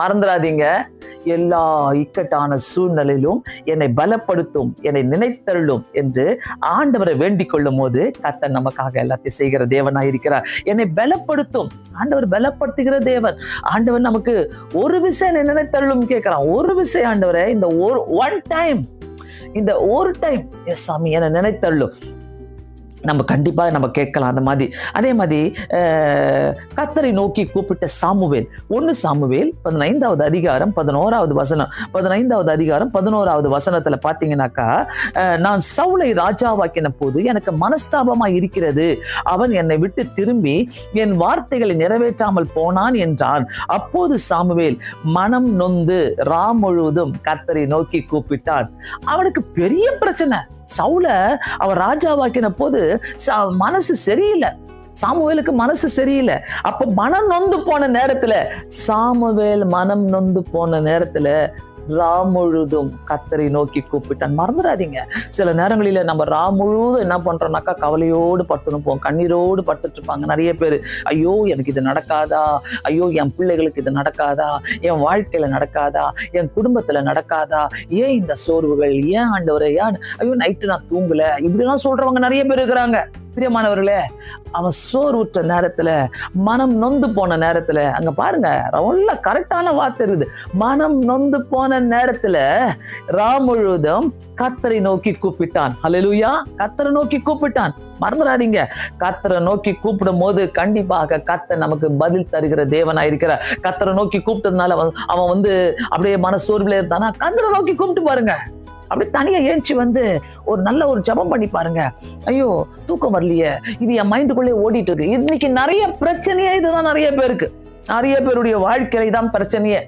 மறந்துடாதீங்க. எல்லா இக்கட்டான சூழ்நிலையிலும் என்னை பலப்படுத்தும் என்னை நினைத்தருளும் என்று ஆண்டவரை வேண்டிக் கொள்ளும் போது கத்தன் நமக்காக எல்லாத்தையும் செய்கிற தேவனாக இருக்கிறார். என்னை பலப்படுத்தும். ஆண்டவர் பலப்படுத்துகிற தேவன். ஆண்டவர் நமக்கு ஒரு விஷயம் என்னை நினைத்தருளும் கேட்கிறான். ஒரு விஷயம் ஆண்டவரை இந்த ஒரு ஒன் டைம் இந்த ஒரு டைம் எஸ் சாமி என்னை நினைத்தருளும். நம்ம கண்டிப்பாக நம்ம கேட்கலாம். அந்த மாதிரி. அதே மாதிரி கத்தரை நோக்கி கூப்பிட்ட சாமுவேல். ஒன்று சாமுவேல் பதினைந்தாவது அதிகாரம் பதினோராவது வசனம். பதினைந்தாவது அதிகாரம் பதினோராவது வசனத்துல பார்த்தீங்கன்னாக்கா நான் சவுளை ராஜாவாக்கின போது எனக்கு மனஸ்தாபமாக இருக்கிறது. அவன் என்னை விட்டு திரும்பி என் வார்த்தைகளை நிறைவேற்றாமல் போனான் என்றான். அப்போது சாமுவேல் மனம் நொந்து ராம் முழுவதும் கத்தரை நோக்கி கூப்பிட்டான் அவனுக்கு பெரிய பிரச்சனை. சவுல அவர் ராஜாவாக்கின போது மனசு சரியில்லை. சாமுவேலுக்கு மனசு சரியில்லை. அப்ப மனம் நொந்து போன நேரத்துல சாமுவேல் மனம் நொந்து போன நேரத்துல ரா முழுதும் கத்தரை நோக்கி கூப்பிட்டான். மறந்துடாதீங்க. சில நேரங்களில நம்ம ரா முழுதும் என்ன பண்றோம்னாக்கா கவலையோடு பட்டுனுப்போம். கண்ணீரோடு பட்டுட்டு இருப்பாங்க நிறைய பேர். ஐயோ எனக்கு இது நடக்காதா? ஐயோ என் பிள்ளைகளுக்கு இது நடக்காதா? என் வாழ்க்கையில நடக்காதா? என் குடும்பத்துல நடக்காதா? ஏன் இந்த சோர்வுகள்? ஏன் ஆண்டவரை? ஏன் ஐயோ நைட்டு நான் தூங்கல. இப்படிலாம் சொல்றவங்க நிறைய பேர் இருக்கிறாங்க. பிரியமானவர்களே அவன் சோர்வுற்ற நேரத்துல மனம் நொந்து போன நேரத்துல அங்க பாருங்க ரொம்ப கரெக்டான வார்த்தை இருக்குது. மனம் நொந்து போன நேரத்துல ரா முழுவதும் கத்தரை நோக்கி கூப்பிட்டான். ஹalleluya கத்தரை நோக்கி கூப்பிட்டான். மறந்துடாதீங்க. கத்தரை நோக்கி கூப்பிடும் போது கண்டிப்பாக கத்தை நமக்கு பதில் தருகிற தேவனா இருக்கிறார். கத்தரை நோக்கி கூப்பிட்டதுனால அவன் வந்து அப்படியே மன சோர்வில் இருந்தானா? கத்தரை நோக்கி கூப்பிட்டு பாருங்க. அப்படியே தனியா ஏஞ்சி வந்து ஒரு நல்ல ஒரு ஜெபம் பண்ணி பாருங்க. ஐயோ தூக்கம் வரலையே. இது என் மைண்டுக்குள்ளே ஓடிட்டு இருக்கு. இன்னைக்கு நிறைய பிரச்சனையே இதுதான் நிறைய பேருக்கு. நிறைய பேருடைய வாழ்க்கையில தான் பிரச்சனையே.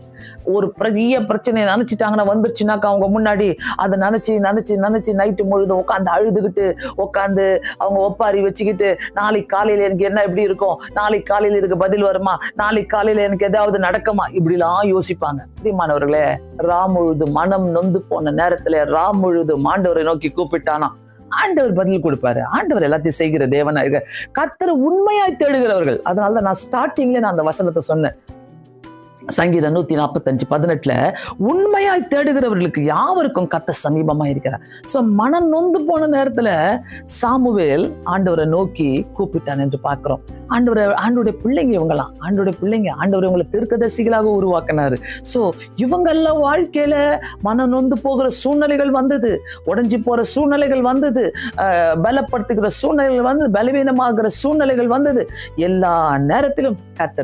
ஒரு பெரிய பிரச்சனையை நினைச்சிட்டாங்கன்னா வந்துருச்சுனாக்கா அவங்க முன்னாடி அதை நினைச்சு நினைச்சு நினைச்சு நைட்டு முழுதும் உட்காந்து அழுதுகிட்டு உட்காந்து அவங்க ஒப்பாரி வச்சுக்கிட்டு நாளைக்கு காலையில எனக்கு என்ன எப்படி இருக்கும்? நாளைக்கு காலையில இதுக்கு பதில் வருமா? நாளைக்கு காலையில எனக்கு ஏதாவது நடக்குமா? இப்படிலாம் யோசிப்பாங்க. பிரியமானவர்களே ராமுழுது மனம் நொந்து போன நேரத்துல ராமுழுது மாண்டவரை நோக்கி கூப்பிட்டானா? ஆண்டவர் பதில் கொடுப்பாரு. ஆண்டவர் எல்லாத்தையும் செய்கிற தேவனா இருக்க கத்தரை உண்மையாய் தேடுகிறவர்கள். அதனால தான் நான் ஸ்டார்டிங்ல நான் அந்த வசனத்தை சொன்னேன். சங்கீதம் நூத்தி நாற்பத்தஞ்சு பதினெட்டுல உண்மையாய் தேடுகிறவர்களுக்கு யாவருக்கும் கத்த சமீபமா இருக்கிறார் சோ மனம் நொந்து போன நேரத்துல சாமுவேல் ஆண்டவரை நோக்கி கூப்பிட்டான் என்று பார்க்கிறோம். ஆண்டவரை ஆண்டோடைய பிள்ளைங்க இவங்களாம். ஆண்டோடைய பிள்ளைங்க ஆண்டவர் இவங்களை தீர்க்கதரிசிகளாக உருவாக்கினாரு. சோ இவங்கெல்லாம் வாழ்க்கையில மனம் நொந்து போகிற சூழ்நிலைகள் வந்தது. உடைஞ்சு போற சூழ்நிலைகள் வந்தது. அஹ், பலப்படுத்துகிற சூழ்நிலைகள் வந்து பலவீனமாகிற சூழ்நிலைகள் வந்தது. எல்லா நேரத்திலும் கத்தர்